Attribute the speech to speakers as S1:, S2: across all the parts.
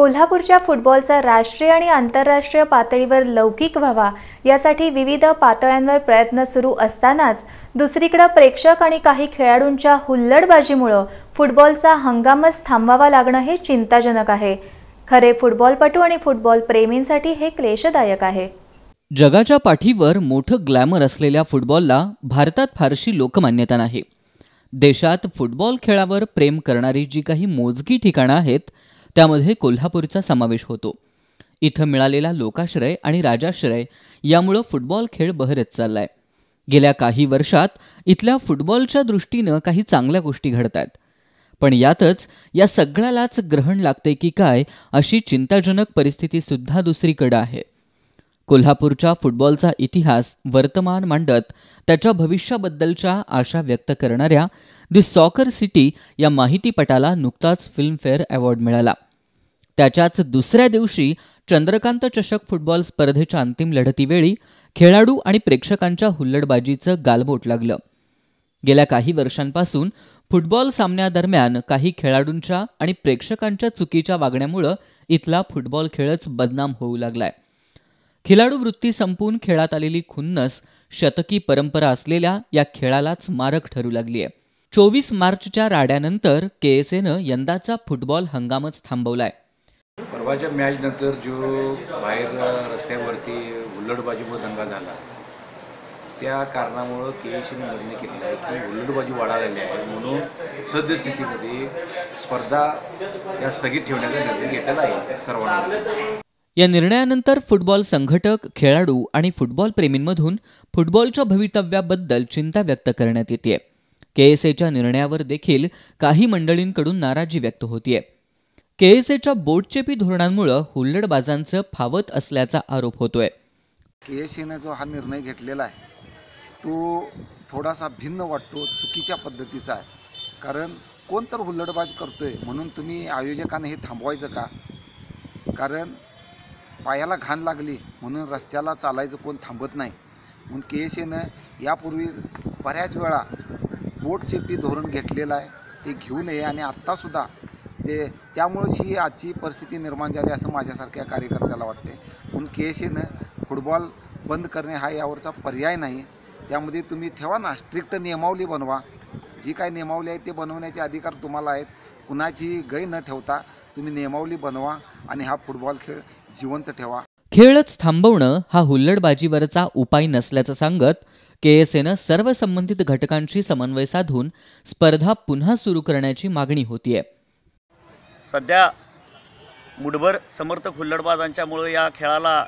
S1: कोल्हापूरच्या फुटबॉलचा राष्ट्रीय आणि आंतरराष्ट्रीय पातळीवर लौकिक व्हावा यासाठी विविध पातळ्यांवर प्रयत्न सुरू असतानाच दुसरीकडे प्रेक्षक आणि काही खेळाडूंच्या हुल्लडबाजीमुळं फुटबॉलचा हंगामच थांबवावा लागणं हे चिंताजनक आहे. खरे फुटबॉलपटू आणि फुटबॉल प्रेमींसाठी हे क्लेशदायक आहे.
S2: जगाच्या पाठीवर मोठं ग्लॅमर असलेल्या फुटबॉलला भारतात फारशी लोकमान्यता नाही. देशात फुटबॉल खेळावर प्रेम करणारी जी काही मोजकी ठिकाणं आहेत त्यामध्ये कोल्हापूरचा समावेश होतो. इथं मिळालेला लोकाश्रय आणि राजाश्रय यामुळं फुटबॉल खेळ बहरत चाललाय. गेल्या काही वर्षात इथल्या फुटबॉलच्या दृष्टीनं काही चांगल्या गोष्टी घडतात. पण यातच या सगळ्यालाच ग्रहण लागते की काय अशी चिंताजनक परिस्थितीसुद्धा दुसरीकडं आहे. कोल्हापूरच्या फुटबॉलचा इतिहास वर्तमान मांडत त्याच्या भविष्याबद्दलच्या आशा व्यक्त करणाऱ्या द सॉकर सिटी या माहितीपटाला नुकताच फिल्मफेअर अवॉर्ड मिळाला. त्याच्याच दुसऱ्या दिवशी चंद्रकांत चषक फुटबॉल स्पर्धेच्या अंतिम लढतीवेळी खेळाडू आणि प्रेक्षकांच्या हुल्लडबाजीचं गालबोट लागलं. गेल्या काही वर्षांपासून फुटबॉल सामन्यादरम्यान काही खेळाडूंच्या आणि प्रेक्षकांच्या चुकीच्या वागण्यामुळं इथला फुटबॉल खेळच बदनाम होऊ लागलाय. खिलाडू वृत्ती संपून खेळात आलेली खुन्नस शतकी परंपरा असलेल्या या खेळालाच मारक ठरू लागली आहे चोवीस मार्चच्या राड्यानंतर के एस एनं यंदाचा फुटबॉल हंगामच थांबवलाय.
S3: परवाच्या मॅच नंतर जो बाहेर रस्त्यावरती हुल्लडबाजीमुळे दंगा झाला त्या कारणामुळं के एस निर्णय केलेला आहे की हुल्लडबाजी वाढालेली आहे म्हणून सद्यस्थितीमध्ये स्पर्धा या स्थगित ठेवण्याचा निर्णय घेतलेला आहे सर्वांना.
S2: या निर्णयानंतर फुटबॉल संघटक खेळाडू आणि फुटबॉल प्रेमींमधून फुटबॉलच्या भवितव्याबद्दल चिंता व्यक्त करण्यात येते के एस एच्या निर्णयावर देखील काही मंडळींकडून नाराजी व्यक्त होतीये. के एस एच्या बोटचेपी धोरणांमुळे हुल्लडबाजांचं फावत असल्याचा आरोप होतोय.
S4: के एस एनं जो हा निर्णय घेतलेला आहे तो थोडासा भिन्न वाटतो चुकीच्या पद्धतीचा आहे. कारण कोण तर हुल्लडबाज करतोय म्हणून तुम्ही आयोजकाने हे थांबवायचं का? कारण पायाला घाण लागली म्हणून रस्त्याला चालायचं कोण थांबत नाही. म्हणून के एस एनं यापूर्वी बऱ्याच वेळा बोट चेपी धोरण घेतलेलं आहे ते घेऊ नये आणि आत्तासुद्धा ते त्यामुळेच ही आजची परिस्थिती निर्माण झाली असं माझ्यासारख्या कार्यकर्त्याला वाटते. म्हणून के एस एनं फुटबॉल बंद करणे हा यावरचा पर्याय नाही. त्यामध्ये तुम्ही ठेवा ना स्ट्रिक्ट नियमावली बनवा. जी काही नियमावली आहे ते बनवण्याचे अधिकार तुम्हाला आहेत. कुणाची गै न ठेवता तुम्ही नियमावली बनवा आणि हा फुटबॉल खेळ जिवंत ठेवा.
S2: खेळच थांबवणं हा हुल्लडबाजीवरचा उपाय नसल्याचं सांगत के एस एनं सर्व संबंधित घटकांशी समन्वय साधून स्पर्धा पुन्हा सुरू करण्याची मागणी होतीये.
S5: सध्या मुठभर समर्थक हुल्लडबाजांच्यामुळे या खेळाला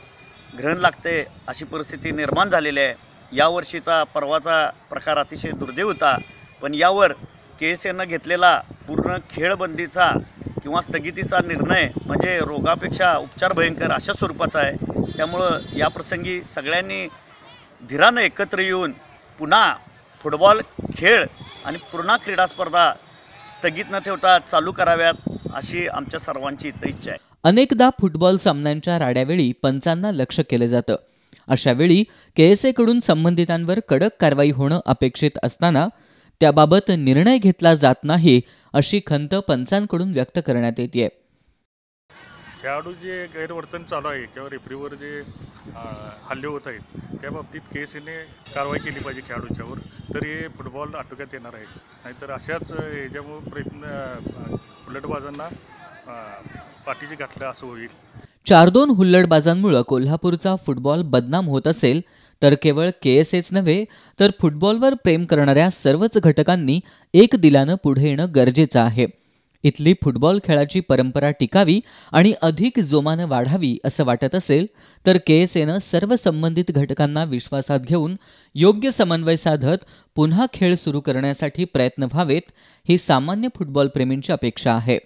S5: ग्रहण लागते अशी परिस्थिती निर्माण झालेली आहे. यावर्षीचा परवाचा प्रकार अतिशय दुर्दैव होता. पण यावर के एस एनं घेतलेला पूर्ण खेळबंदीचा किंवा स्थगितीचा निर्णय म्हणजे रोगापेक्षा उपचार भयंकर अशा स्वरूपाचा आहे. त्यामुळं या प्रसंगी सगळ्यांनी धीरानं एकत्र येऊन पुन्हा फुटबॉल खेळ आणि पुन्हा क्रीडा स्पर्धा स्थगित न ठेवता चालू कराव्यात अशी आमच्या सर्वांची इच्छा आहे.
S2: अनेकदा फुटबॉल सामन्यांच्या राड्यावेळी पंचांना लक्ष केलं जातं. अशावेळी के एस एकडून संबंधितांवर कडक कारवाई होणं अपेक्षित असताना त्याबाबत निर्णय घेतला जात नाही अशी खंत पंचांकडून व्यक्त करण्यात येते
S6: खेळाडू जे गैरवर्तन चालू आहे किंवा रेफरीवर जे हल्ले होत आहेत त्या बाबतीत केसीने कारवाई केली पाहिजे खेळाडूंच्यावर तर हे फुटबॉल आटोक्यात येणार आहे. नाहीतर अशाच ह्याच्यामुळे प्रयत्न उलटबाजांना पाठीची घातलं असं होईल.
S2: चार दोन हुल्लडबाजांमुळं कोल्हापूरचा फुटबॉल बदनाम होत असेल तर केवळ के एस एच नव्हे तर फुटबॉलवर प्रेम करणाऱ्या सर्वच घटकांनी एक दिलानं पुढे येणं गरजेचं आहे. इथली फुटबॉल खेळाची परंपरा टिकावी आणि अधिक जोमानं वाढावी असं वाटत असेल तर के एस एनं सर्व संबंधित घटकांना विश्वासात घेऊन योग्य समन्वय साधत पुन्हा खेळ सुरू करण्यासाठी प्रयत्न व्हावेत ही सामान्य फुटबॉलप्रेमींची अपेक्षा आहे.